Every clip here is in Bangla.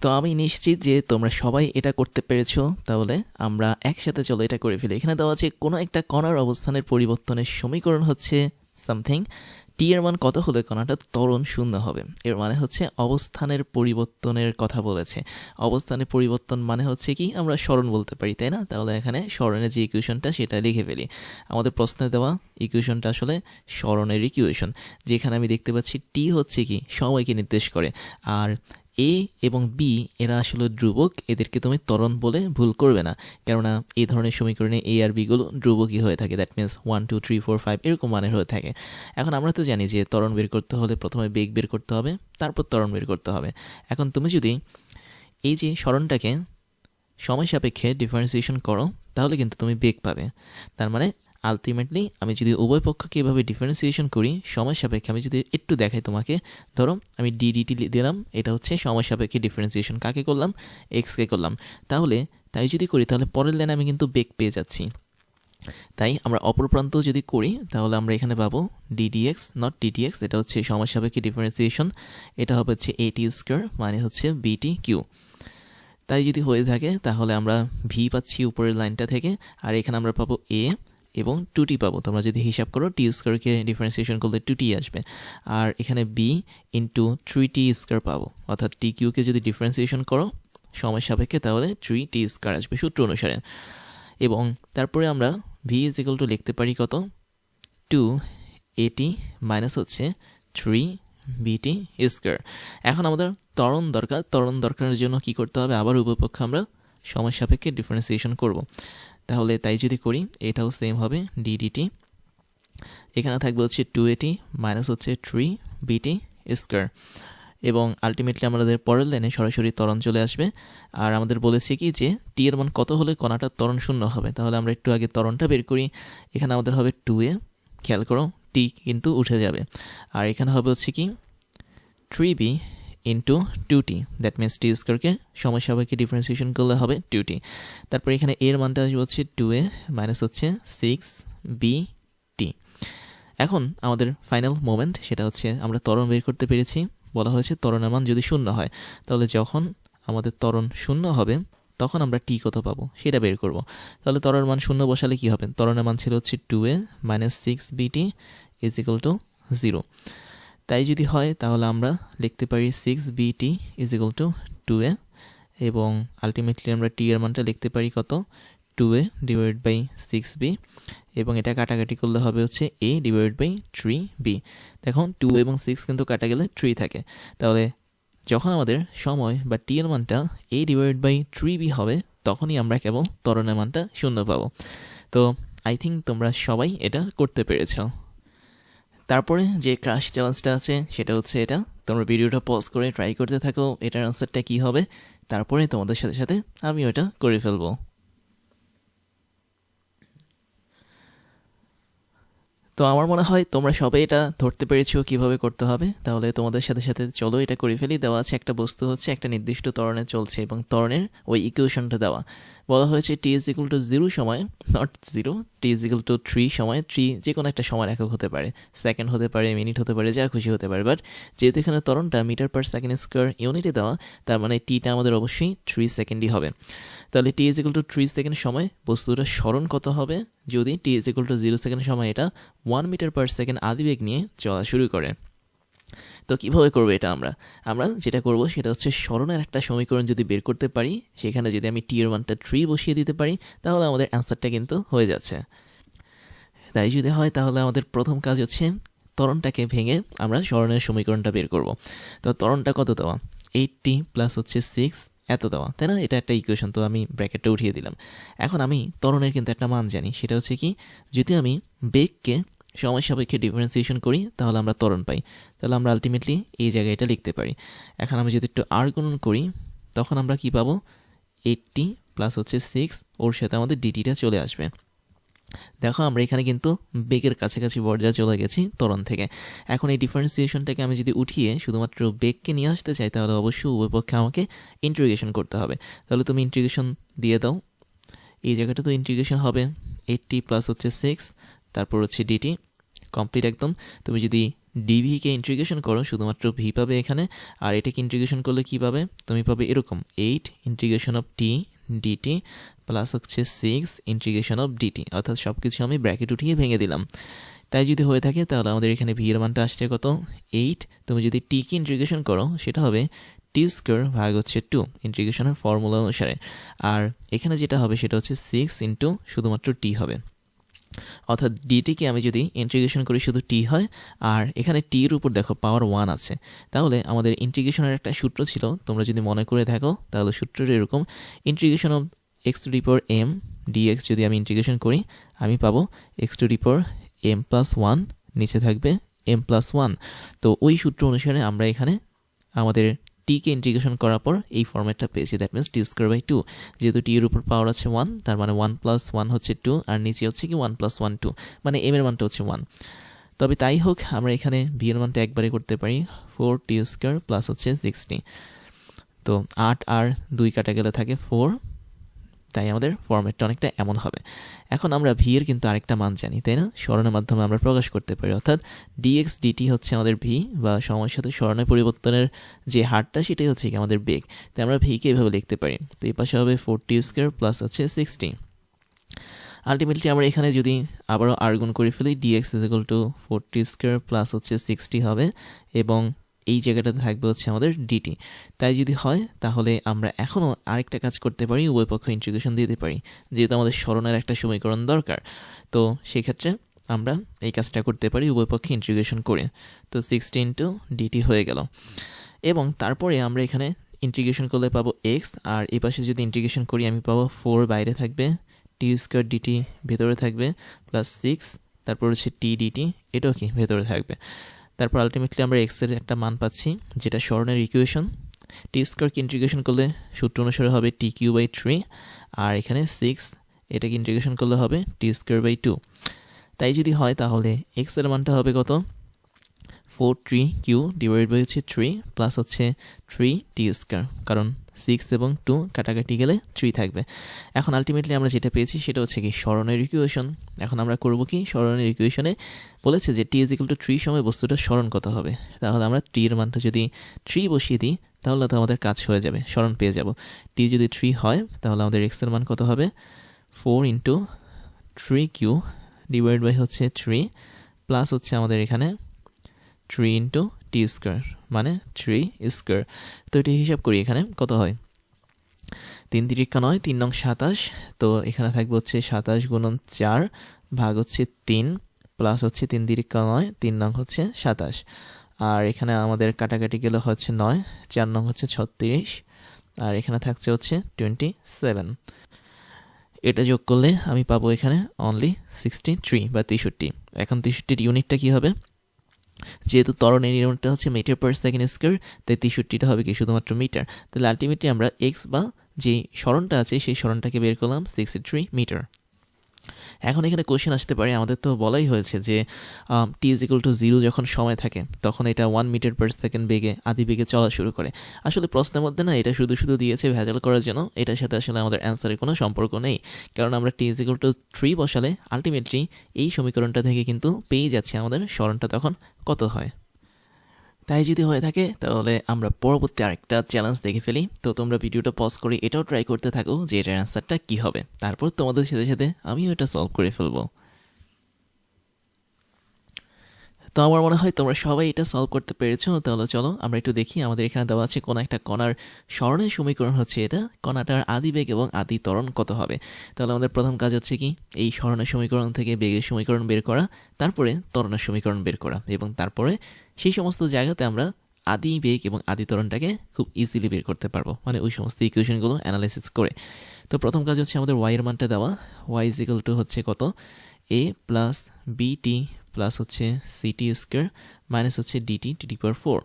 তো আমি নিশ্চিত যে তোমরা সবাই এটা করতে পেরেছ। তাহলে আমরা একসাথে চলো, এটা করে ফেলি। এখানে দেওয়া আছে, কোনো একটা কণার অবস্থানের পরিবর্তনের সমীকরণ হচ্ছে সামথিং টি এর মান কত হলে কণাটা ত্বরণ শূন্য হবে? এর মানে হচ্ছে অবস্থানের পরিবর্তনের কথা বলেছে। অবস্থানের পরিবর্তন মানে হচ্ছে কি? আমরা স্মরণ বলতে পারি, তাই না? তাহলে এখানে স্মরণের যে ইকুয়েশনটা সেটা লিখে ফেলি। আমাদের প্রশ্নে দেওয়া ইকুয়েশনটা আসলে স্মরণের ইকুয়েশন যেখানে আমি দেখতে পাচ্ছি টি হচ্ছে কি? সময়কে নির্দেশ করে। আর এ এবং বি এরা আসলে ধ্রুবক, এদেরকে তুমি ত্বরণ বলে ভুল করবে না। কেননা, এই ধরনের সমীকরণে এ আর বিগুলো ধ্রুবকই হয়ে থাকে। That means one two three four five এরকম মানের হয়ে থাকে। এখন আমরা তো জানি যে ত্বরণ বের করতে হলে প্রথমে বেগ বের করতে হবে, তারপর ত্বরণ বের করতে হবে। এখন তুমি যদি এই যে স্মরণটাকে সময় সাপেক্ষে ডিফারেন্সিয়েশন করো, তাহলে কিন্তু তুমি বেগ পাবে। তার মানে আলটিমেটলি আমি যদি উভয় পক্ষকে এভাবে ডিফারেন্সিয়েশন করি, সময় সাপেক্ষে আমি যদি একটু দেখাই তোমাকে, ধরো আমি ডিডিটি দিলাম, এটা হচ্ছে সময় সাপেক্ষে ডিফারেন্সিয়েশন কাকে করলাম? এক্সকে করলাম। তাহলে, তাই যদি করি, তাহলে পরের লাইনে আমি কিন্তু বেগ পেয়ে যাচ্ছি। তাই আমরা অপর প্রান্ত যদি করি, তাহলে আমরা এখানে পাবো ডিডিএক্স নট ডিডিএক্স এটা হচ্ছে সময় সাপেক্ষে ডিফারেন্সিয়েশন এটা হবে হচ্ছে এটি স্কোয়ার মানে হচ্ছে বিটি কিউ তাই যদি হয়ে থাকে, তাহলে আমরা ভি পাচ্ছি উপরের লাইনটা থেকে, আর এখানে আমরা পাবো এ এবং টু টি পাবো। তোমরা যদি হিসাব করো টি স্কোয়ারকে ডিফারেন্সিয়েশন করলে টু টি আসবে। আর এখানে B into three T square পাবো। অর্থাৎ টি কিউকে যদি ডিফারেন্সিয়েশন করো, সময় সাপেক্ষে, তাহলে থ্রি টি স্কোয়ার আসবে সূত্র অনুসারে। এবং তারপরে আমরা ভি ইজ ইকুয়াল টু লিখতে পারি কত? টু এটি মাইনাস হচ্ছে থ্রি বিটি স্কোয়ার এখন আমাদের তরণ দরকার। তরণ দরকারের জন্য কি করতে হবে? আবার উপপক্ষে আমরা সময় সাপেক্ষে ডিফারেন্সিয়েশন করব। তাহলে তাই যদি করি, এটাও সেম হবে ডিডিটি এখানে থাকবে হচ্ছে টু এটি মাইনাস হচ্ছে থ্রি বিটি স্কোয়ার এবং আলটিমেটলি আমাদের পরের লাইনে সরাসরি ত্বরণ চলে আসবে। আর আমাদের বলেছে কি যে টি এর মান কত হলে কণাটা ত্বরণ শূন্য হবে? তাহলে আমরা একটু আগে ত্বরণটা বের করি। এখানে আমাদের হবে টু এ খেয়াল করো টি কিন্তু উঠে যাবে। আর এখানে হবে হচ্ছে কি three B into two T that means T স্কোয়ারকে সময় সাপেক্ষে ডিফারেন্সিয়েশন করলে হবে টু টি তারপর এখানে এর মানটা আসবে হচ্ছে টু এ মাইনাস হচ্ছে সিক্স বি টি এখন আমাদের ফাইনাল মোমেন্ট সেটা হচ্ছে আমরা ত্বরণ বের করতে পেরেছি। বলা হয়েছে ত্বরণের মান যদি শূন্য হয়, তাহলে যখন আমাদের ত্বরণ শূন্য হবে, তখন আমরা টি কত পাবো? সেটা বের করব। তাহলে ত্বরণের মান শূন্য বসালে কী হবে? ত্বরণের মান ছিল হচ্ছে two A minus six B T is equal to zero তাই যদি হয়, তাহলে আমরা লিখতে পারি six B T is equal to two A এবং আলটিমেটলি আমরা টি এর মানটা লিখতে পারি কত? Two A divide by six B এবং এটা কাটাকাটি করলে হবে হচ্ছে A divide by three B দেখুন টু এবং সিক্স কিন্তু কাটা গেলে থ্রি থাকে। তাহলে যখন আমাদের সময় বা টি এর মানটা A divide by three B হবে, তখনই আমরা কেবল তরণের মানটা শূন্য পাবো। তো আই থিঙ্ক তোমরা সবাই এটা করতে পেরেছ। তারপরে যে ক্রাশ চ্যালেঞ্জটা আছে, সেটা হচ্ছে এটা। তোমরা ভিডিওটা পজ করে ট্রাই করতে থাকো, এটার আনসারটা কী হবে? তারপরে তোমাদের সাথে সাথে আমি ওটা করে ফেলব। তো আমার মনে হয় তোমরা সবাই এটা ধরতে পেরেছ কীভাবে করতে হবে। তাহলে তোমাদের সাথে সাথে চলো এটা করে ফেলি। দেওয়া আছে একটা বস্তু হচ্ছে একটা নির্দিষ্ট ত্বরণে চলছে এবং ত্বরণের ওই ইকুয়েশনটা দেওয়া। বলা হয়েছে T is equal to zero সময় not zero T is equal to three সময় থ্রি যে কোনো একটা সময় একক হতে পারে। সেকেন্ড হতে পারে মিনিট হতে পারে, যা খুশি হতে পারে। বাট যেহেতু এখানে তরণটা মিটার পার সেকেন্ড স্কোয়ার ইউনিটে দেওয়া, তার মানে টিটা আমাদের অবশ্যই থ্রি সেকেন্ডই হবে। তাহলে t is equal to three second সময় বস্তুটা স্মরণ কত হবে? যদি t is equal to zero second সময় এটা ওয়ান মিটার পার সেকেন্ড আদিবেগ নিয়ে চলা শুরু করে। তো কীভাবে করব এটা আমরা? আমরা যেটা করব সেটা হচ্ছে স্মরণের একটা সমীকরণ যদি বের করতে পারি, সেখানে যদি আমি টি এর ওয়ানটা থ্রি বসিয়ে দিতে পারি, তাহলে আমাদের অ্যান্সারটা কিন্তু হয়ে যাচ্ছে। তাই যদি হয়, তাহলে আমাদের প্রথম কাজ হচ্ছে তরণটাকে ভেঙে আমরা স্মরণের সমীকরণটা বের করব। তো তরণটা কত দেওয়া? এইটটি প্লাস হচ্ছে সিক্স এত দেওয়া। তাই না? এটা একটা ইকুয়েশন তো আমি ব্র্যাকেটটা উঠিয়ে দিলাম। এখন আমি তরণের কিন্তু একটা মান জানি। সেটা হচ্ছে কি, যদি আমি বেগকে সময় সাপেক্ষে ডিফারেন্সিয়েশন করি, তাহলে আমরা ত্বরণ পাই। তাহলে আমরা আলটিমেটলি এই জায়গায় এটা লিখতে পারি। এখন আমি যদি একটু আর গুণন করি, তখন আমরা কি পাবো? এইটটি প্লাস হচ্ছে সিক্স ওর সাথে আমাদের ডিটিটা চলে আসবে। দেখো, আমরা এখানে কিন্তু বেগের কাছাকাছি পর্যায়ে চলে গেছি তরণ থেকে। এখন এই ডিফারেন্সিয়েশনটাকে আমি যদি উঠিয়ে শুধুমাত্র বেগকে নিয়ে আসতে চাই, তাহলে অবশ্যই উভয় পক্ষে আমাকে ইন্টিগ্রেশন করতে হবে। তাহলে তুমি ইন্টিগ্রেশন দিয়ে দাও। এই জায়গাটা তো ইন্টিগ্রেশন হবে। এইটটি প্লাস হচ্ছে সিক্স তারপর হচ্ছে ডিটি কমপ্লিট একদম। তুমি যদি ডিভিকে ইন্টিগ্রেশন করো, শুধুমাত্র ভি পাবে এখানে, আর এটাকে ইন্টিগ্রেশন করলে কি পাবে? তুমি পাবে এরকম eight integration of T D T plus হচ্ছে six integration of D T অর্থাৎ সব কিছু আমি ব্র্যাকেট উঠিয়ে ভেঙে দিলাম। তাই যদি হয়ে থাকে, তাহলে আমাদের এখানে ভি এর মানটা আসছে কত? এইট তুমি যদি টিকে ইন্টিগ্রেশন করো, সেটা হবে টি স্কোয়ার ভাগ হচ্ছে টু ইন্টিগ্রেশনের ফর্মুলা অনুসারে। আর এখানে যেটা হবে, সেটা হচ্ছে সিক্স ইন্টু শুধুমাত্র টি হবে। অর্থাৎ ডিটিকে আমি যদি ইন্টিগ্রেশন করি শুধু টি হয়, আর এখানে টির উপর দেখো পাওয়ার ওয়ান আছে, তাহলে আমাদের ইন্টিগ্রেশনের একটা সূত্র ছিল। তোমরা যদি মনে করে থাকো, তাহলে সূত্রটা এরকম integration of X to the power M D X যদি আমি ইন্টিগ্রেশন করি, আমি পাবো X to the power M plus one নিচে থাকবে এম প্লাস ওয়ান তো ওই সূত্র অনুসারে আমরা এখানে আমাদের টিকে ইন্টিগ্রেশন করার পর এই ফর্মেটটা পেয়েছি। That means T square by two যেহেতু টি এর উপর পাওয়ার আছে ওয়ান তার মানে ওয়ান প্লাস ওয়ান হচ্ছে টু আর নিচে হচ্ছে কি ওয়ান প্লাস ওয়ান টু মানে এম এর মানটা হচ্ছে ওয়ান তবে তাই হোক, আমরা এখানে ভি এর মানটা একবারে করতে পারি। ফোর টি স্কোয়ার প্লাস হচ্ছে সিক্সটি তো আট আর দুই কাটা গেলে থাকে ফোর তাই আমাদের ফর্মেটটা অনেকটা এমন হবে। এখন আমরা ভি এর কিন্তু আরেকটা মান জানি, তাই না? স্মরণের মাধ্যমে আমরা প্রকাশ করতে পারি। অর্থাৎ ডিএক্স ডিটি হচ্ছে আমাদের ভি বা সময়ের সাথে স্মরণের পরিবর্তনের যে হারটা, সেটাই হচ্ছে কি আমাদের বেগ। তাই আমরা ভিকে এভাবে লিখতে পারি। তো এই পাশে হবে ফোরটি স্কোয়ার প্লাস হচ্ছে সিক্সটি আলটিমেটলি আমরা এখানে যদি আবারও আর্গুন করে ফেলি D X is equal to four T square plus হচ্ছে সিক্সটি হবে এবং এই জায়গাটাতে থাকবে হচ্ছে আমাদের ডিটি তাই যদি হয়, তাহলে আমরা এখনও আরেকটা কাজ করতে পারি উভয় পক্ষ দিতে পারি, যেহেতু আমাদের স্মরণের একটা সমীকরণ দরকার। তো সেক্ষেত্রে আমরা এই কাজটা করতে পারি উভয় পক্ষে ইন্টিগ্রেশন করে। তো সিক্সটি ইন্টু ডিটি হয়ে গেল। এবং তারপরে আমরা এখানে ইন্টিগ্রেশন করলে পাবো এক্স আর এই পাশে যদি ইন্টিগ্রেশন করি, আমি পাবো ফোর বাইরে থাকবে টি স্কোয়ার ডিটি ভেতরে থাকবে প্লাস সিক্স তারপর হচ্ছে টি ডিটি এটাও কি ভেতরে থাকবে। তারপর আলটিমেটলি আমরা এক্সের একটা মান পাচ্ছি, যেটা স্মরণের ইকুয়েশন টি স্কোয়ারকে ইন্টিগ্রেশন করলে সূত্র অনুসারে হবে টি কিউ বাই থ্রি আর এখানে সিক্স এটাকে ইন্টিগ্রেশন করলে হবে টি স্কোয়ার বাই টু তাই যদি হয় তাহলে এক্সের মানটা হবে কত? Four three cube divide by হচ্ছে থ্রি প্লাস হচ্ছে থ্রি টি স্কোয়ার কারণ সিক্স এবং টু কাটাকাটি গেলে থ্রি থাকবে। এখন আলটিমেটলি আমরা যেটা পেয়েছি সেটা হচ্ছে কি স্মরণের ইকুয়েশন এখন আমরা করব কি? স্মরণের ইকুয়েশনে বলেছে যে টি ইজিক্যাল টু থ্রি সময় বস্তুটা স্মরণ কত হবে? তাহলে আমরা টি এর মানটা যদি থ্রি বসিয়ে দিই, তাহলে তো আমাদের কাজ হয়ে যাবে, স্মরণ পেয়ে যাব। টি যদি থ্রি হয়, তাহলে আমাদের এক্সের মান কত হবে? Four into three cube divide by হচ্ছে থ্রি প্লাস হচ্ছে আমাদের এখানে থ্রি ইন্টু টি স্কোয়ার মানে থ্রি স্কোয়ার। তো এটি হিসাব করি এখানে, কত হয়? তিন তিরিকা নয়, তিন নং সাতাশ। তো এখানে থাকবে হচ্ছে সাতাশ গুণন চার ভাগ হচ্ছে তিন প্লাস হচ্ছে তিন তিরিকা নয়, তিন নং হচ্ছে সাতাশ। আর এখানে আমাদের কাটাকাটি গেলে হচ্ছে নয়, চার নং হচ্ছে ছত্রিশ। আর এখানে থাকছে হচ্ছে টোয়েন্টি সেভেন এটা যোগ করলে আমি পাবো এখানে অনলি সিক্সটি থ্রি বা তেষট্টি। এখন তেষট্টির ইউনিটটা কী হবে? যেহেতু ত্বরণের ইউনিটটা হচ্ছে মিটার পার সেকেন্ড স্কোয়ার তাই তেষট্টিটা হবে কি শুধুমাত্র মিটার তাহলে আলটিমেটলি আমরা এক্স বা যে সরণটা আছে, সেই সরণটাকে বের করলাম সিক্সটি থ্রি মিটার এখন এখানে কোশ্চেন আসতে পারে, আমাদের তো বলাই হয়েছে যে T is equal to zero যখন সময় থাকে, তখন এটা ওয়ান মিটার পার সেকেন্ড বেগে, আদি বেগে চলা শুরু করে। আসলে প্রশ্নের মধ্যে না, এটা শুধু শুধু দিয়েছে ভেজাল করার জন্য, এটার সাথে আসলে আমাদের অ্যান্সারের কোনো সম্পর্ক নেই। কারণ আমরা T is equal to three বসালে আলটিমেটলি এই সমীকরণটা থেকে কিন্তু পেয়ে যাচ্ছে আমাদের স্মরণটা তখন কত হয়। তাই যদি হয়ে থাকে, তাহলে আমরা পরবর্তী আরেকটা চ্যালেঞ্জ দেখে ফেলি। তো তোমরা ভিডিওটা পজ করে এটাও ট্রাই করতে থাকো যে এটার অ্যান্সারটা কী হবে। তারপর তোমাদের সাথে সাথে আমিও এটা সলভ করে ফেলব। তো আমার মনে হয় তোমরা সবাই এটা সলভ করতে পেরেছ। তাহলে চলো আমরা একটু দেখি আমাদের এখানে দেওয়া আছে কোনো একটা কণার স্মরণের সমীকরণ হচ্ছে এটা। কণাটার আদি বেগ এবং আদি ত্বরণ কত হবে? তাহলে আমাদের প্রথম কাজ হচ্ছে কি? এই স্মরণের সমীকরণ থেকে বেগের সমীকরণ বের করা, তারপরে ত্বরণের সমীকরণ বের করা এবং তারপরে সেই সমস্ত জায়গাতে আমরা আদি বেগ এবং আদি ত্বরণটাকে খুব ইজিলি বের করতে পারব। মানে ওই সমস্ত ইকুয়েশনগুলো অ্যানালাইসিস করে। তো প্রথম কাজ হচ্ছে আমাদের ওয়াইয়ের মানটা দেওয়া। ওয়াই ইজিক্যাল টু হচ্ছে কত? A plus B T plus হচ্ছে সিটি স্কোয়ার মাইনাস হচ্ছে D T T T power four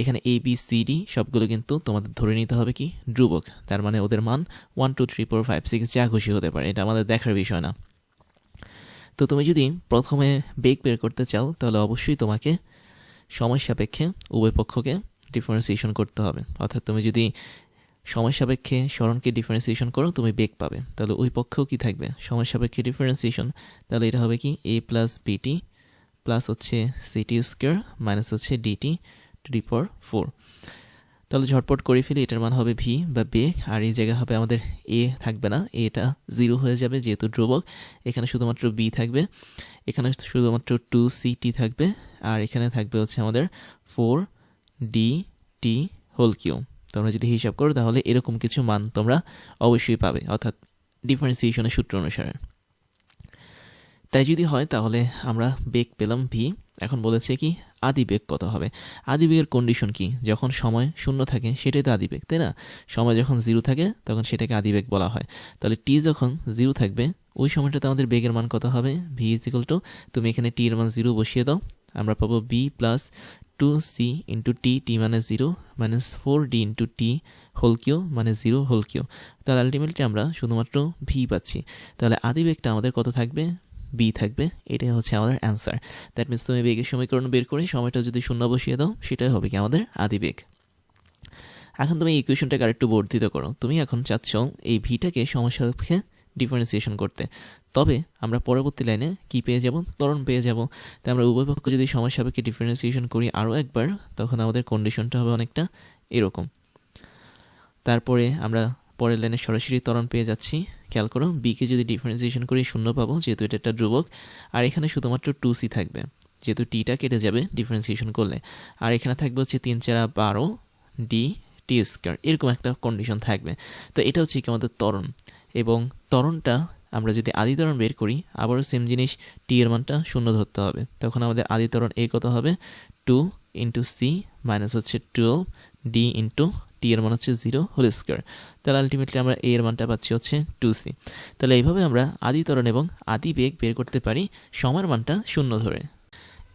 এখানে এ বি সি ডি সবগুলো কিন্তু তোমাদের ধরে নিতে হবে কি? ধ্রুবক। তার মানে ওদের মান one two three four five six যা খুশি হতে পারে। এটা আমাদের দেখার বিষয় না। তো তুমি যদি প্রথমে বেগ বের করতে চাও, তাহলে অবশ্যই তোমাকে সময় সাপেক্ষে উভয় পক্ষকে ডিফারেন্সিয়েশন করতে হবে। অর্থাৎ তুমি যদি সময় সাপেক্ষে স্মরণকে ডিফারেন্সিয়েশন করো, তুমি বেগ পাবে। তাহলে ওই পক্ষেও কি থাকবে? সময় সাপেক্ষে ডিফারেন্সিয়েশন তাহলে এটা হবে কি? A plus B T plus হচ্ছে সিটি স্কোয়ার মাইনাস হচ্ছে ডিটি টু ডি পর ফোর তাহলে ঝটপট করে ফেলি, এটার মান হবে ভি বা বেগ আর এই জায়গা হবে আমাদের এ থাকবে না এটা জিরো হয়ে যাবে যেহেতু ধ্রুবক, এখানে শুধুমাত্র বি থাকবে, এখানে শুধুমাত্র টু সি টি থাকবে, আর এখানে থাকবে হচ্ছে আমাদের four D T whole cube তোমরা যদি হিসাব করো তাহলে এরকম কিছু মান তোমরা অবশ্যই পাবে, অর্থাৎ ডিফারেন্সিয়েশনের সূত্র অনুসারে। তাই যদি হয় তাহলে আমরা বেগ পেলাম ভি এখন বলেছে কি, আদি বেগ কত হবে? আদি বেগের কন্ডিশন কি? যখন সময় শূন্য থাকে, সেটাই তো আদি বেগ, তাই না? সময় যখন জিরো থাকে, তখন সেটাকে আদি বেগ বলা হয়। তাহলে টি যখন জিরো থাকবে, ওই সময়টাতে আমাদের বেগের মান কত হবে? ভি ইজ ইকুয়াল টু তুমি এখানে টি এর মান জিরো বসিয়ে দাও। আমরা পাবো B plus two C into T T মানে zero minus four D into T whole cube মানে জিরো হোল কিউ তাহলে আলটিমেটলি আমরা শুধুমাত্র ভি পাচ্ছি। তাহলে আদি বেগটা আমাদের কত থাকবে? বি থাকবে, এটাই হচ্ছে আমাদের অ্যান্সার দ্যাট মিনস তুমি বেগের সমীকরণ বের করে সময়টা যদি শূন্য বসিয়ে দাও, সেটাই হবে কি আমাদের আদি বেগ. এখন তুমি এই ইকুয়েশনটাকে আরেকটু বর্ধিত করো। তুমি এখন চাচ্ছ এই ভিটাকে সমস্যা সাপেক্ষে ডিফারেন্সিয়েশন করতে। তবে আমরা পরবর্তী লাইনে কি পেয়ে যাব? ত্বরণ পেয়ে যাব। তাই আমরা উভয় পক্ষ যদি সময় সাপেক্ষে ডিফারেন্সিয়েশন করি আরও একবার, তখন আমাদের কন্ডিশনটা হবে অনেকটা এরকম। তারপরে আমরা পরের লাইনে সরাসরি ত্বরণ পেয়ে যাচ্ছি। খেয়াল করো বিকে যদি ডিফারেন্সিয়েশন করি, শূন্য পাবো, যেহেতু এটা একটা ধ্রুবক। আর এখানে শুধুমাত্র টু সি থাকবে, যেহেতু টিটা কেটে যাবে ডিফারেন্সিয়েশন করলে। আর এখানে থাকবে হচ্ছে তিন চারা বারো ডি টি স্কোয়ার এরকম একটা কন্ডিশন থাকবে। তো এটা হচ্ছে কি আমাদের তরণ এবং তরণটা আমরা যদি আদি ত্বরণ বের করি, আবারও সেম জিনিস টি এর মানটা শূন্য ধরতে হবে। তখন আমাদের আদি ত্বরণ এ কত হবে? টু ইন্টু সি মাইনাস হচ্ছে টুয়েলভ ডি ইন্টু টি এর মান হচ্ছে জিরো হোল স্কোয়ার তাহলে আলটিমেটলি আমরা এ এর মানটা পাচ্ছি হচ্ছে টু সি তাহলে এইভাবে আমরা আদি ত্বরণ এবং আদি বেগ বের করতে পারি সময়ের মানটা শূন্য ধরে।